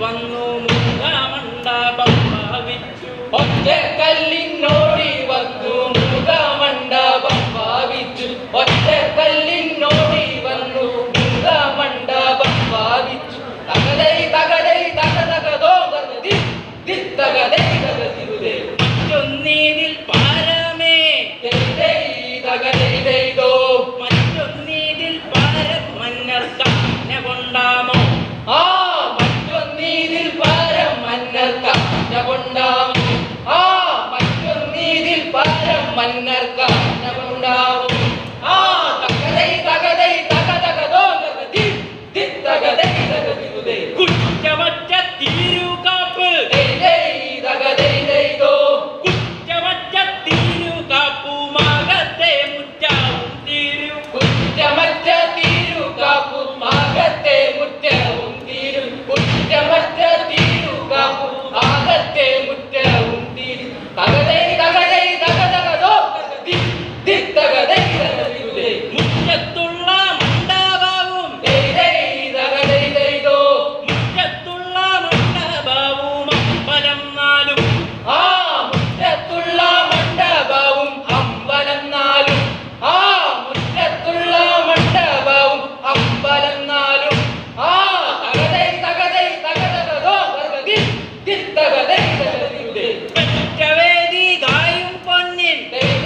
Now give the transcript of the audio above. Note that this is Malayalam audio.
വന്നു മുഖമണ്ഡപം ഭാവിച്ചു. ഒറ്റക്കല്ലിനോടി വന്നു മുഖമണ്ഡപം ഭാവിച്ചു. ഒറ്റക്കല്ലിനോടി വന്നു മുഖമണ്ഡപം ഭാവിച്ചു. തകതൈ തകതൈ തക തകതോ തകതി തകതൈ തകതിരുതേ മറ്റൊന്നീനിൽ പാരമേ. തകതൈ തകതൈ തൈതോ മറ്റൊന്നീനിൽ പാരം മന്നർക്ക. மன்னர் கண்ணமுண்டாவும். ஆ தகதை தகதை தகதகதோ தகதி தித்தகதை தகதிருதே குற்றமற்ற